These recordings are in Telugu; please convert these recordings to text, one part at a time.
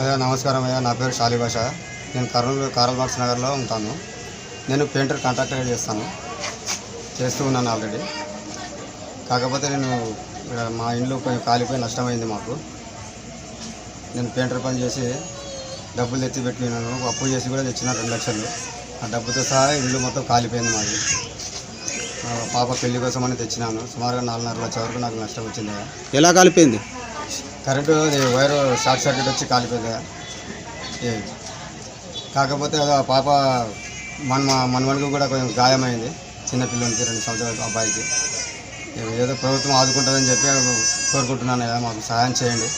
అయ్యా నమస్కారం అయ్యా. నా పేరు షాలి భాష. నేను కర్నూలు కారల్ మార్క్స్ నగర్లో ఉంటాను. నేను పెయింటర్ కాంట్రాక్టర్గా చేస్తాను. చేస్తూ ఉన్నాను ఆల్రెడీ. కాకపోతే నేను ఇక్కడ మా ఇంట్లో కొంచెం కాలిపోయి నష్టమైంది మాకు. నేను పెయింటర్ పని చేసి డబ్బులు తెచ్చి పెట్టినాను అప్పు చేసి కూడా తెచ్చిన రెండు లక్షలు. ఆ డబ్బుతో సహా ఇల్లు మొత్తం కాలిపోయింది మాది. పాప పెళ్ళి కోసం అని తెచ్చినాను. సుమారుగా నాలుగున్నర లక్షల వరకు నాకు నష్టం వచ్చింది ఎలా కాలిపోయింది? కరెంటు వైర్ షార్ట్ సర్క్యూట్ వచ్చి కాలిపోయింది. కాకపోతే అది ఆ పాప మన మనవడికి కూడా కొంచెం గాయమైంది. చిన్న పిల్లలకి రెండు సంవత్సరాల అబ్బాయికి. ఏదో ప్రభుత్వం ఆదుకుంటుందని చెప్పి కోరుకుంటున్నాను కదా మాకు సహాయం చేయండి.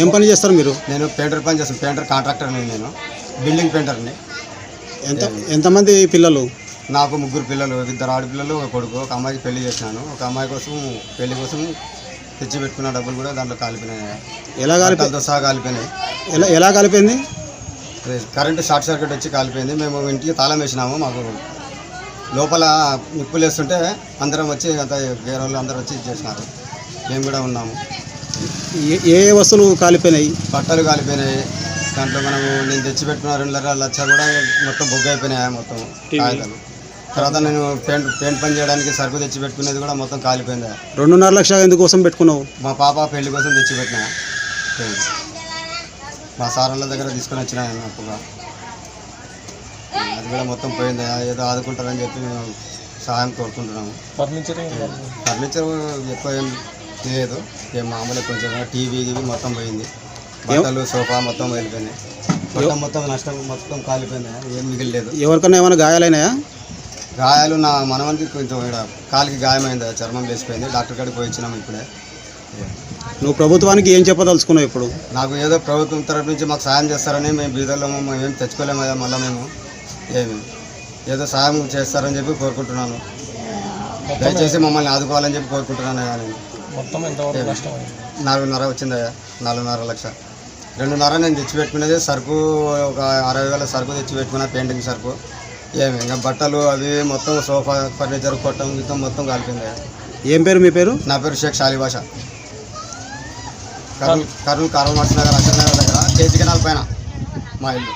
ఏం పని చేస్తారు మీరు? నేను పెయింటర్ పని చేస్తాను. పెయింటర్ కాంట్రాక్టర్ని నేను. బిల్డింగ్ పెయింటర్ని. ఎంత ఎంతమంది పిల్లలు? నాకు ముగ్గురు పిల్లలు ఇద్దరు ఆడపిల్లలు ఒక కొడుకు ఒక అమ్మాయికి పెళ్ళి చేసినాను ఒక అమ్మాయి కోసం పెళ్ళి కోసం తెచ్చి పెట్టుకున్న డబ్బులు కూడా దాంట్లో కాలిపోయినాయి. ఎలా కాలిపోయి బట్టలతో సహా కాలిపోయినాయి. ఎలా ఎలా కాలిపోయింది? కరెంటు షార్ట్ సర్క్యూట్ వచ్చి కాలిపోయింది. మేము ఇంటికి తాళం వేసినాము. మాకు లోపల నిప్పులు వేస్తుంటే అందరం వచ్చి అంత వేరే వాళ్ళు అందరూ వచ్చి చేసినారు. మేము కూడా ఉన్నాము. ఏ- ఏ వస్తువులు కాలిపోయినాయి? బట్టలు కాలిపోయినాయి. దాంట్లో మనము నేను తెచ్చిపెట్టుకున్న రెండున్నర లక్ష కూడా మొత్తం బొగ్గు అయిపోయినాయి మొత్తం కాగితాలు. తర్వాత నేను పెయింట్ పెయింట్ పని చేయడానికి సరుకు తెచ్చిపెట్టుకునేది కూడా మొత్తం కాలిపోయింది. రెండున్నర లక్ష ఎందుకోసం పెట్టుకున్నావు? మా పాప పెళ్ళి కోసం తెచ్చిపెట్టిన పెయింట్ మా సార్ వాళ్ళ దగ్గర తీసుకొని వచ్చిన అప్పుగా అది కూడా మొత్తం పోయింది. ఏదో ఆదుకుంటారని చెప్పి మేము సహాయం కోరుకుంటున్నాము. ఫర్నిచర్ ఎక్కువ ఏం లేదు. ఏం మామూలుగా కొంచెం టీవీ గివి మొత్తం పోయింది. బట్టలు సోఫా మొత్తం వెళ్ళిపోయినాయి. మొత్తం మొత్తం నష్టం మొత్తం కాలిపోయింది ఏం మిగిలిలేదు. ఎవరికైనా ఏమైనా గాయాలైనాయా? గాయాలు నా మనవంతి కొంచెం ఇక్కడ కాలికి గాయమైంది? చర్మం లేచిపోయింది. డాక్టర్ కాడికి పోయి వచ్చినాము ఇప్పుడే. నువ్వు ప్రభుత్వానికి ఏం చెప్పదలుచుకున్నావు ఇప్పుడు? నాకు ఏదో ప్రభుత్వం తరపు నుంచి మాకు సాయం చేస్తారని మేము బీదర్లో మేము ఏం తెచ్చుకోలేము కదా మళ్ళీ మేము. ఏమి? ఏదో సాయం చేస్తారని చెప్పి కోరుకుంటున్నాను. దయచేసి మమ్మల్ని ఆదుకోవాలని చెప్పి కోరుకుంటున్నాను అయ్యా నేను. మొత్తం నష్టం? నాలుగున్నర వచ్చిందయ్యా నాలుగున్నర లక్ష. రెండున్నర నేను తెచ్చిపెట్టుకునేది సరుకు ఒక అరవై వేల సరుకు తెచ్చిపెట్టుకున్నా పెయింటింగ్ సరుకు. ఏమి ఇంకా బట్టలు అవి మొత్తం సోఫా ఫర్నిచర్ కొట్టం గిట్టం మొత్తం కాలిపోయింది. ఏం పేరు మీ పేరు? నా పేరు షేక్ షాలి భాష కర్నూలు కర్నూలు కారల్ మార్చి నగర్ అశోక్ నగర్ దగ్గర కేజీ కెనాల్ పైన మా ఇల్లు.